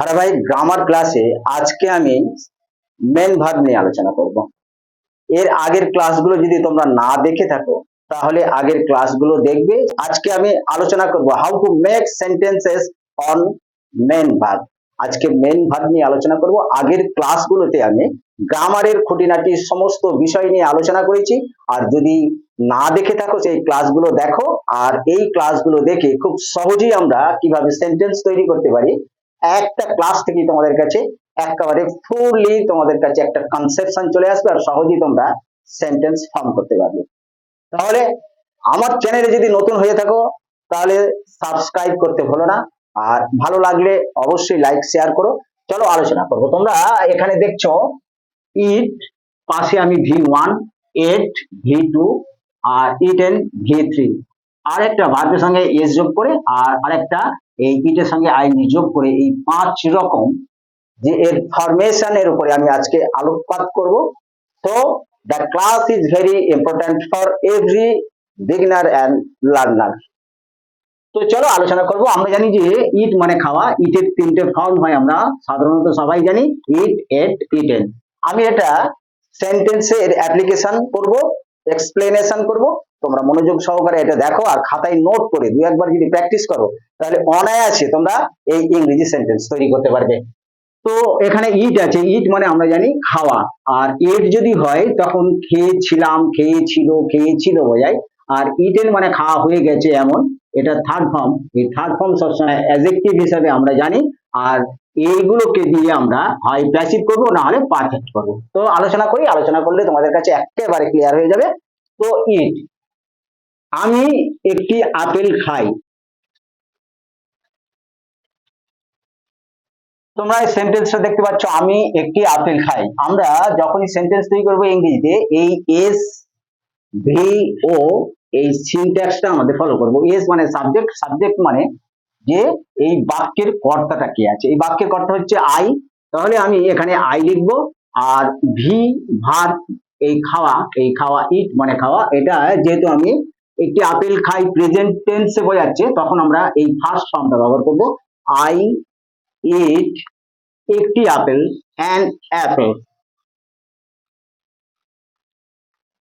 ভাই গ্রামার ক্লাসে আজকে আমি মেন ভার্ব নিয়ে আলোচনা করব। এর আগের ক্লাসগুলো যদি তোমরা না দেখে থাকো, তাহলে আগের ক্লাসগুলো দেখবে। আজকে আমি আলোচনা করব how to make sentences on main verb আজকে মেন ভার্ব নিয়ে আলোচনা করব। আগের ক্লাসগুলোতে আমি গ্রামারের খুঁটিনাটি সমস্ত বিষয় নিয়ে আলোচনা করেছি। আর যদি না দেখে থাকো, সেই ক্লাসগুলো দেখো। আর এই ক্লাসগুলো দেখে খুব সহজেই আমরা কীভাবে সেন্টেন্স তৈরি করতে পারি একটা ক্লাস থেকে তোমাদের কাছে একেবারে ফুললি তোমাদের কাছে একটা কনসেপশন চলে আসবে আর সহজেই তোমরা সেন্টেন্স ফর্ম করতে পারবে। তাহলে আমার চ্যানেলে যদি নতুন হয়ে থাকো, তাহলে সাবস্ক্রাইব করতে ভুলো না। আর ভালো লাগলে অবশ্যই লাইক শেয়ার করো। চলো আলোচনা করব। তোমরা এখানে দেখছ ইট পাশে আমি V one ate V two আর ইটেন ভি থ্রি আর একটা ভার্বের সঙ্গে এস যোগ করে আর আরেকটা এই ইটের সঙ্গে আইনি যোগ করে এই পাঁচ রকম যে এর ফরমেশন এর উপরে আমি আজকে আলোকপাত করব। তো the class is very important for every beginner and learner তো চলো আলোচনা করব। আমরা জানি যে ইট মানে খাওয়া ইটের তিনটে ফর্ম হয় আমরা। সাধারণত সবাই জানি ইট এট ইটেন আমি এটা সেন্টেন্সে এর অ্যাপ্লিকেশন করব এক্সপ্লেনেশন করব। তোমরা মনোযোগ সহকারে এটা দেখো আর খাতায় নোট করে দু একবার যদি প্র্যাকটিস করো, তাহলে অনায়াসে তোমরা এই ইংরেজি সেন্টেন্স তৈরি করতে পারবে। তো এখানে ইট আছে। ইট মানে আমরা জানি খাওয়া। আর এট যদি হয়, তখন খেয়েছিলাম, খেয়েছিল খেয়েছিল বোঝায়। আর ইটেন মানে খাওয়া হয়ে গেছে এমন। এটা থার্ড ফর্ম এই থার্ড ফর্ম সবসময় অ্যাজেক্টিভ হিসাবে আমরা জানি। আর এইগুলোকে দিয়ে আমরা হয় প্যাসিভ করব, না হলে পারফেক্ট করব। তো আলোচনা করি। আলোচনা করলে তোমাদের কাছে একেবারে ক্লিয়ার হয়ে যাবে। তো ইট আমি একটি আপেল খাই। তোমরা এই সেন্টেন্সটা দেখতে পাচ্ছ, আমি একটি আপেল খাই। আমরা যখনই সেন্টেন্স তৈরি করব ইংরেজিতে, এই এস ভি ও এই সিনট্যাক্সটা আমাদের ফলো করব। এস মানে সাবজেক্ট সাবজেক্ট মানে যে এই বাক্যের কর্তাটা কে আছে। এই বাক্যের কর্তা হচ্ছে আই তাহলে আমি এখানে আই লিখব, আর ভি ভাত, এই খাওয়া এই খাওয়া ইট মানে খাওয়া, এটা যেহেতু আমি একটি আপেল খাই প্রেজেন্ট টেন্সে বোঝাচ্ছে, তখন আমরা এই ফার্স্ট ফর্মটা ব্যবহার করব। আই ইট একটি আপেল অ্যান্ড অ্যাপেল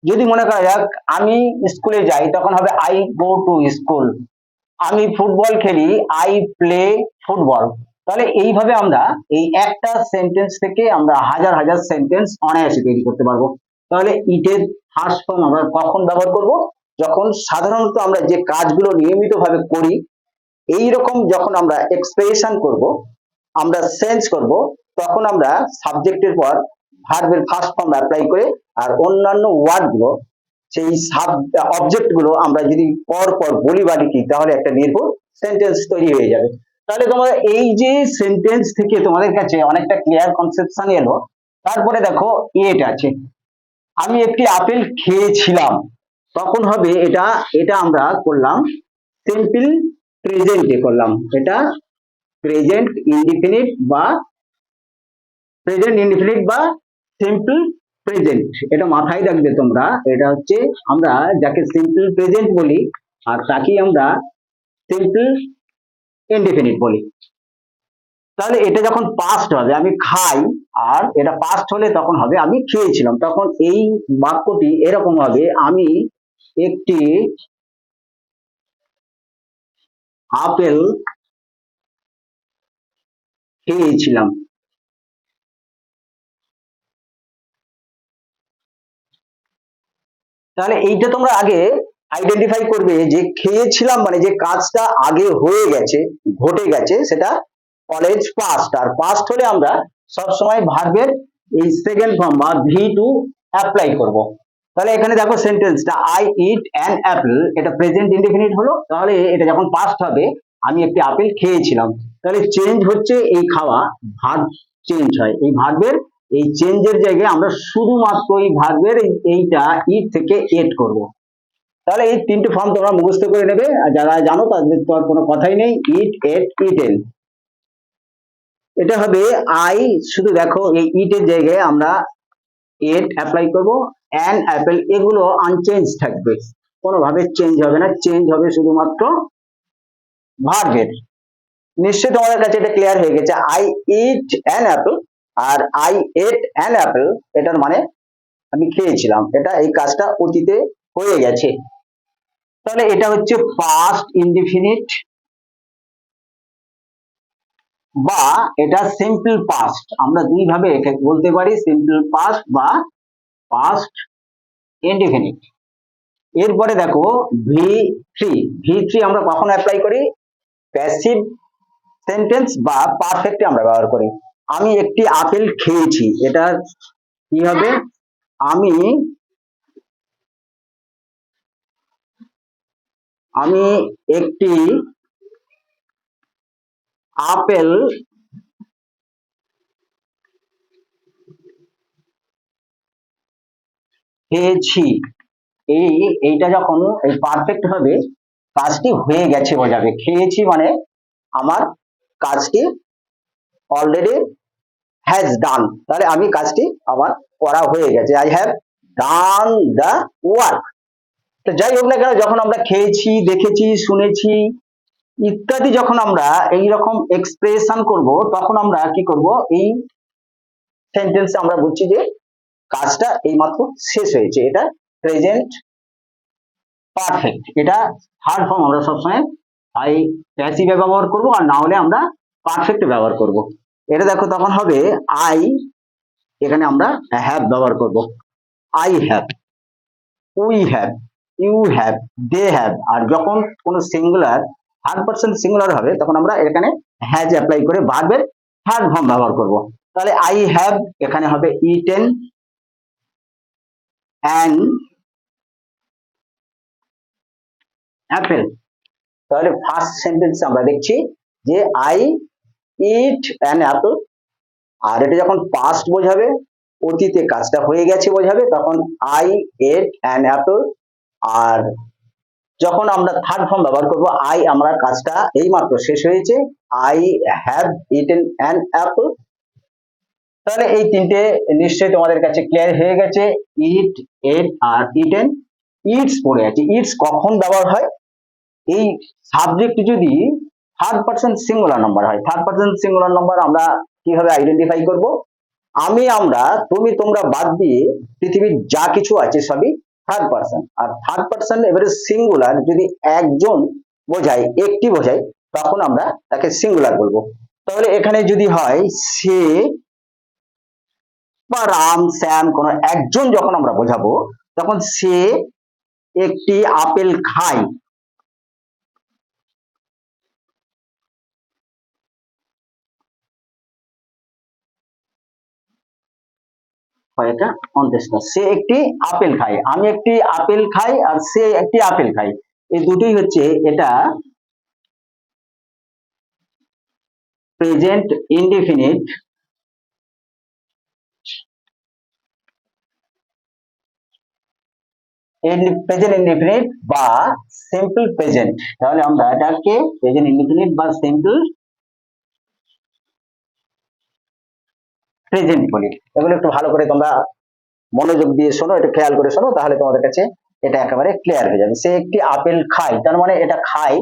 যদি মনে করা যাক, আমি স্কুলে যাই, তখন হবে আই গো টু স্কুল আমি ফুটবল খেলি আই প্লে ফুটবল তাহলে এইভাবে আমরা এই একটা সেন্টেন্স থেকে আমরা হাজার হাজার সেন্টেন্স অনায়াসে তৈরি করতে পারব। তাহলে ইটের ফার্স্ট ফর্ম আমরা কখন ব্যবহার করব? যখন সাধারণত আমরা যে কাজগুলো নিয়মিতভাবে করি এই রকম যখন আমরা এক্সপ্রেশন করব, আমরা সেন্স করব, তখন আমরা সাবজেক্টের পর ভার্বের ফার্স্ট ফর্ম অ্যাপ্লাই করে আর অন্যান্য ওয়ার্ডগুলো সেই সাব অবজেক্টগুলো আমরা যদি পর পর বলি বা লিখি, তাহলে একটা নির্ভুল সেন্টেন্স তৈরি হয়ে যাবে। তাহলে তোমরা এই যে সেন্টেন্স থেকে তোমাদের কাছে অনেকটা ক্লিয়ার কনসেপশন এলো, তারপরে দেখো এট আছে। আমি একটি আপেল খেয়েছিলাম। তখন হবে এটা এটা আমরা করলাম সিম্পল প্রেজেন্টে করলাম। এটা প্রেজেন্ট ইনডিফিনিট বা প্রেজেন্ট ইনডিফিনিট বা সিম্পল প্রেজেন্ট এটা মাথায় রাখবে তোমরা। এটা হচ্ছে আমরা যাকে সিম্পল প্রেজেন্ট বলি, আর তাকেই আমরা সিম্পল ইনডিফিনিট বলি। তাহলে এটা যখন পাস্ট হবে, আমি খাই, আর এটা পাস্ট হলে তখন হবে আমি খেয়েছিলাম। তখন এই বাক্যটি এরকম হবে, আমি একটি আপেল খেয়েছিলাম। তাহলে এইটা তোমরা আগে আইডেন্টিফাই করবে যে খেয়েছিলাম মানে যে কাজটা আগে হয়ে গেছে, ঘটে গেছে, সেটা কলেজ পাস্ট আর পাস্ট হলে আমরা সবসময় ভার্বের এই সেকেন্ড ফর্ম বা ভি টু অ্যাপ্লাই করব। তাহলে এখানে দেখো সেন্টেন্সটা আই ইট অ্যান অ্যাপেল এটা প্রেজেন্ট ইনডিফিনিট হলো, তাহলে এটা যখন পাস্ট হবে, আমি একটি আপেল খেয়েছিলাম। তাহলে চেঞ্জ হচ্ছে এই খাওয়া ভার্ব চেঞ্জ হয়। এই ভার্বের এই চেঞ্জের জায়গায় আমরা শুধুমাত্র এই ভার্বের এইটা ইট থেকে এড করব। তাহলে এই তিনটে ফর্ম তোমরা মুখস্থ করে নেবে, আর যারা জানো তাদের তো আর কোনো কথাই নেই ইট এট ইটেন এটা হবে আই শুধু দেখো এই ইটের জায়গায় আমরা এট অ্যাপ্লাই করব অ্যান অ্যাপেল এগুলো আনচেঞ্জ থাকবে। কোনোভাবে চেঞ্জ হবে না চেঞ্জ হবে শুধুমাত্র ভার্বের নিশ্চয়ই তোমাদের কাছে এটা ক্লিয়ার হয়ে গেছে। আই ইট অ্যান অ্যাপল আর আই এট অ্যান অ্যাপল এটার মানে আমি খেয়েছিলাম। এটা এই কাজটা অতীতে হয়ে গেছে। তাহলে এটা হচ্ছে পাস্ট ইনডিফিনিট বা এটা সিম্পল পাস্ট আমরা দুই ভাবে বলতে পারি সিম্পল পাস্ট বা পাস্ট ইনডিফিনিট এরপরে দেখো ভি থ্রি ভি থ্রি আমরা কখন অ্যাপ্লাই করি প্যাসিভ সেন্টেন্স বা পারফেক্টে আমরা ব্যবহার করি। আমি একটি আপেল খেয়েছি, এটা কি হবে? আমি আমি একটি আপেল খেয়েছি। এই, এইটা যখন এই পারফেক্ট হবে কাজটি হয়ে গেছে বোঝাবে। খেয়েছি মানে আমার কাজটি অলরেডি হ্যাজ ডান তাহলে আমি কাজটি আমার করা হয়ে গেছে। I have done the work তো যাই হোক না কেন, যখন আমরা খেয়েছি, দেখেছি, শুনেছি ইত্যাদি যখন আমরা এই রকম এক্সপ্রেশন করব, তখন আমরা কি করব? এই সেন্টেন্সে আমরা বুঝছি যে, কাজটা এইমাত্র শেষ হয়েছে। এটা প্রেজেন্ট পারফেক্ট এটা থার্ড ফর্ম আমরা সবসময় আই প্যাসিভে ব্যবহার করব আর না হলে আমরা পারফেক্ট ব্যবহার করব। এটা দেখো তখন হবে আই এখানে আমরা হ্যাভ ব্যবহার করব। I have we have you have they have আর যখন কোনো সিঙ্গুলার থার্ড পার্সন সিঙ্গুলার হবে, তখন আমরা এখানে হ্যাজ অ্যাপ্লাই করে ভার্বের থার্ড ফর্ম ব্যবহার করব। তাহলে আই হ্যাভ এখানে হবে ইটেন অ্যান অ্যাপেল তাহলে ফার্স্ট সেন্টেন্স আমরা দেখছি যে আই ইট অ্যান অ্যাপল আর এটা যখন পাস্ট বোঝাবে, অতীতে কাজটা হয়ে গেছে বোঝাবে, তখন আই এট অ্যান অ্যাপল আর যখন আমরা থার্ড ফর্ম ব্যবহার করব আই আমরা কাজটা এইমাত্র শেষ হয়েছে। I have eaten an apple তাহলে এই তিনটে নিশ্চয়ই তোমাদের কাছে ক্লিয়ার হয়ে গেছে। ইট এট আর ইটেন ইটস পড়ে আছে। ইটস কখন ব্যবহার হয়? এই সাবজেক্ট যদি থার্ড পার্সন সিঙ্গুলার নাম্বার হয় থার্ড পার্সন সিঙ্গুলার নাম্বার আমরা কীভাবে আইডেন্টিফাই করব? আমি, আমরা, তুমি, তোমরা বাদ দিয়ে পৃথিবীর যা কিছু আছে সবই থার্ড পার্সন আর থার্ড পার্সন এবারে সিঙ্গুলার যদি একজন বোঝায়, একটি বোঝায়, তখন আমরা তাকে সিঙ্গুলার বলব। তাহলে এখানে যদি হয়, সে বা রাম, শ্যাম, কোন একজন যখন আমরা বোঝাবো, তখন সে একটি আপেল খায়। হয় এটা অন্ত্যেষ্টা সে একটি আপেল খায়। আমি একটি আপেল খাই আর সে একটি আপেল খায়। এই দুটোই হচ্ছে এটা প্রেজেন্ট ইনডিফিনিট প্রেজেন্ট ইনডিফিনিট বা সিম্পল প্রেজেন্ট তাহলে আমরা এটাকে প্রেজেন্ট ইনডিফিনিট বা সিম্পল প্রেজেন্ট বলি। এগুলো একটু ভালো করে তোমরা মনোযোগ দিয়ে শোনো, একটু খেয়াল করে শোনো, তাহলে তোমাদের কাছে এটা একেবারে ক্লিয়ার হয়ে যাবে। সে একটি আপেল খায়, তার মানে এটা খায়,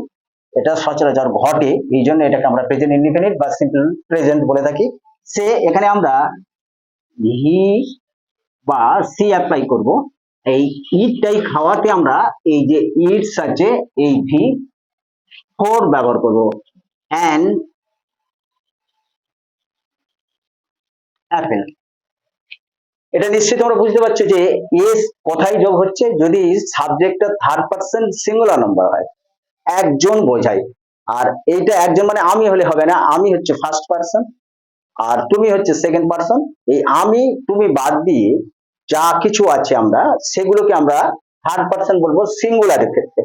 এটা সচরাচর ঘটে, এই জন্য এটাকে আমরা প্রেজেন্ট ইনডিফিনিট বা সিম্পল প্রেজেন্ট বলে থাকি। সে, এখানে আমরা হি বা সি অ্যাপ্লাই করব। এই ইটটাই খাওয়াতে আমরা এই যে ইটস আছে এই ভি ফোর ব্যবহার করব। অ্যান্ড অ্যাপেল এটা নিশ্চয়ই তোমরা বুঝতে পারছ যে এস কোথায় যোগ হচ্ছে যদি সাবজেক্টটা থার্ড পার্সন সিঙ্গুলার নাম্বার হয়। একজন বোঝায়। আর এইটা একজন মানে আমি হলে হবে না, আমি হচ্ছে ফার্স্ট পার্সন আর তুমি হচ্ছে সেকেন্ড পার্সন এই আমি, তুমি বাদ দিয়ে যা কিছু আছে আমরা, সেগুলোকে আমরা থার্ড পার্সন বলব সিঙ্গুলারের ক্ষেত্রে।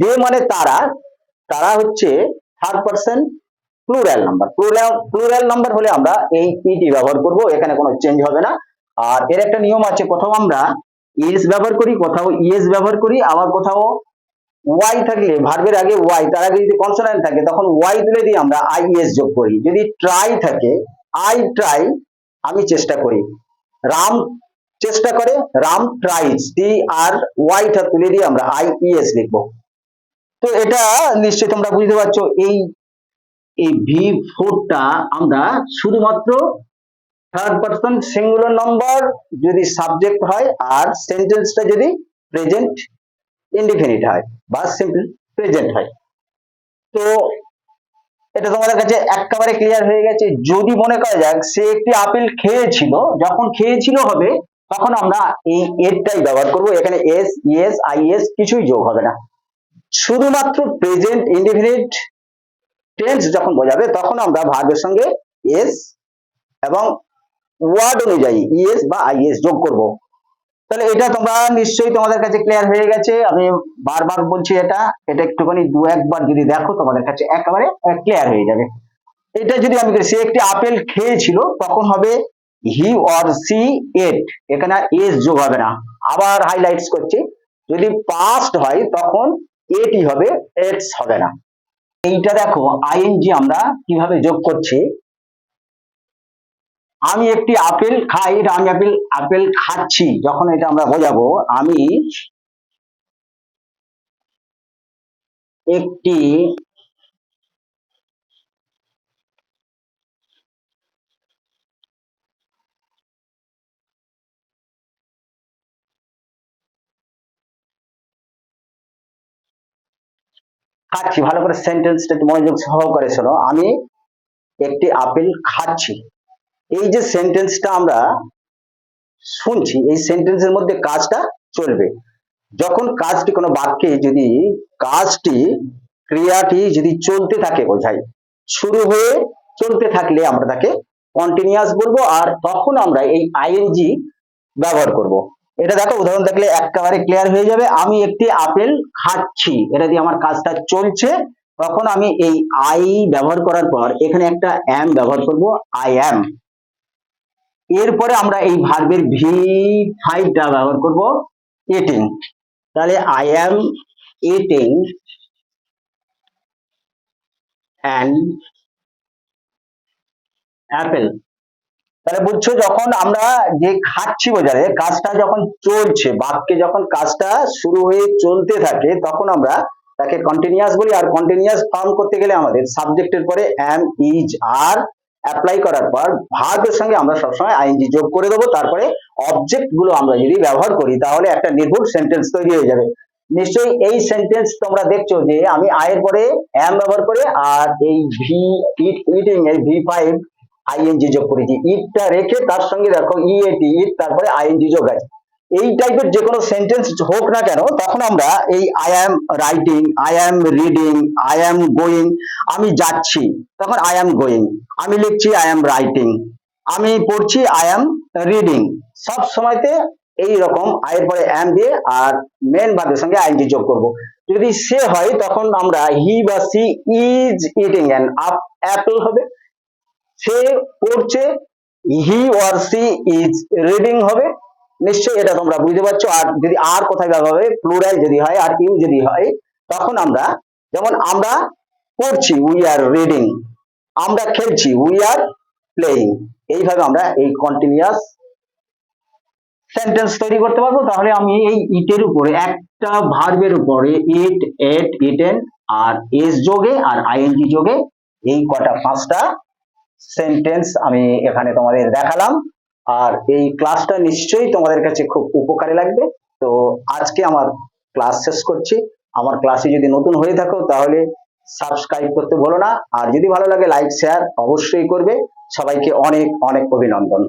দে মানে তারা তারা হচ্ছে third person plural number plural plural number হলে আমরা এই ইটি ব্যবহার করব, এখানে কোনো চেঞ্জ হবে না। আর এর একটা নিয়ম আছে, কোথাও আমরা ইএস ব্যবহার করি, কোথাও ইএস ব্যবহার করি, আবার কোথাও ওয়াই থাকলে ভার্বের আগে ওয়াই তার আগে যদি কনসোনেন্ট থাকে, তখন ওয়াই তুলে দিয়ে আমরা আই আইএস যোগ করি। যদি ট্রাই থাকে আই ট্রাই আমি চেষ্টা করি। রাম চেষ্টা করে, রাম ট্রাইজ টি আর ওয়াইটা তুলে দিয়ে আমরা আই ইএস লিখব। তো এটা নিশ্চয়ই তোমরা বুঝতে পারছ, এই এই ভি ফোরটা আমরা শুধুমাত্র থার্ড পার্সন সিঙ্গুলার নাম্বার যদি সাবজেক্ট হয় আর সেন্টেন্সটা যদি প্রেজেন্ট ইনডিফিনিট হয় বা সিম্পল প্রেজেন্ট হয়। তো এটা তোমাদের কাছে একেবারে ক্লিয়ার হয়ে গেছে। যদি মনে করা যাক, সে একটি আপেল খেয়েছিল, যখন খেয়েছিল হবে, তখন আমরা এই এরটাই ব্যবহার করব। এখানে এস ইএস আইএস কিছুই যোগ হবে না। শুধুমাত্র প্রেজেন্ট ইনডিফিনিট টেন্স যখন বোঝাবে, তখন আমরা ভার্বের সঙ্গে এস এবং ওয়ার্ড অনুযায়ী ইএস বা আইএস যোগ করব। তাহলে এটা তোমরা নিশ্চয়ই তোমাদের কাছে ক্লিয়ার হয়ে গেছে। আমি বারবার বলছি এটা। এটা একটুখানি দু একবার যদি দেখো, তোমাদের কাছে একেবারে ক্লিয়ার হয়ে যাবে। এটা যদি আমি সে একটি আপেল খেয়েছিল তখন হবে? হি অর সি এট এখানে এস যোগ হবে না। আবার হাইলাইটস করছি। যদি পাস্ট হয়, তখন এটি হবে এটস হবে না। এইটা দেখো আইএনজি আমরা কীভাবে যোগ করছি? আমি একটি আপেল খাই আমি আপেল আপেল খাচ্ছি, যখন এটা আমরা বোঝাবো, আমি একটি খাচ্ছি। ভালো করে সেন্টেন্সটা মনোযোগ সহকারে শোনো। আমি একটি আপেল খাচ্ছি। এই যে সেন্টেন্সটা আমরা শুনছি, এই সেন্টেন্সের মধ্যে কাজটা চলবে। যখন কাজটি, কোনো বাক্যে যদি কাজটি, ক্রিয়াটি যদি চলতে থাকে, বোঝাই, শুরু হয়ে চলতে থাকলে আমরা তাকে কন্টিনিউয়াস বলব, আর তখন আমরা এই আইএনজি ব্যবহার করব। এটা দেখো, উদাহরণ দেখলে একেবারে ক্লিয়ার হয়ে যাবে। আমি একটি আপেল খাচ্ছি, এটা দিয়ে আমার কাজটা চলছে। তখন আমি এই আই ব্যবহার করার পর, এখানে একটা অ্যাম ব্যবহার করব আই অ্যাম এরপরে আমরা এই ভার্বের ভি ফাইভটা ব্যবহার করব এটিং তাহলে I am eating an apple তাহলে বুঝছ যখন আমরা যে খাচ্ছি বোঝালে কাজটা যখন চলছে বাক্যে যখন কাজটা শুরু হয়ে চলতে থাকে, তখন আমরা তাকে কন্টিনিউয়াস বলি। আর কন্টিনিউয়াস ফর্ম করতে গেলে আমাদের সাবজেক্টের পরে এম ইজ আর অ্যাপ্লাই করার পর ভার্বের সঙ্গে আমরা সবসময় আইএনজি যোগ করে দেবো। তারপরে অবজেক্টগুলো আমরা যদি ব্যবহার করি, তাহলে একটা নির্ভুল সেন্টেন্স তৈরি হয়ে যাবে। নিশ্চয়ই এই সেন্টেন্স তোমরা দেখছ যে আমি আয়ের পরে এম ব্যবহার করে, আর এই ভি ইট ইটিং এর ভি ফাইভ আইএনজি যোগ করেছি। ইটটা রেখে তার সঙ্গে দেখো ইএটি ইট তারপরে আইএনজি যোগ আছে। এই টাইপের যে কোনো সেন্টেন্স হোক না কেন, তখন আমরা এই I am writing I am reading I am going আমি যাচ্ছি, তখন আই অ্যাম গোয়িং আমি লিখছি আই অ্যাম রাইটিং আমি পড়ছি আই অ্যাম রিডিং সব সময়তে এই রকম আয়ের পরে অ্যাম দিয়ে আর মেন ভার্বের সঙ্গে আইএনজি যোগ করব। যদি সে হয়, তখন আমরা হি বা she is eating an up apple হবে। সে পড়ছে he or she is reading হবে। নিশ্চয়ই এটা তোমরা বুঝতে পারছ। আর যদি আর কোথায় ব্যবহার হবে প্লুরাল যদি হয় আর ইউ যদি হয়, তখন আমরা, যেমন আমরা পড়ছি উই আর রিডিং আমরা খেলছি উই আর প্লেয়িং এইভাবে আমরা এই কন্টিনিউয়াস সেন্টেন্স তৈরি করতে পারব। তাহলে আমি এই ইটের উপরে, একটা ভার্বের উপরে ইট এট ইটেন আর এস যোগে, আর আইএনজি যোগে, এই কটা পাঁচটা সেন্টেন্স আমি এখানে তোমাদের দেখালাম। আর এই ক্লাসটা নিশ্চয়ই তোমাদের কাছে খুব উপকারে লাগবে। তো আজকে আমার ক্লাস শেষ করছি। আমার ক্লাসে যদি নতুন হয়ে থাকো তাহলে সাবস্ক্রাইব করতে ভুলো না। আর যদি ভালো লাগে লাইক শেয়ার অবশ্যই করবে। সবাইকে অনেক অনেক অভিনন্দন।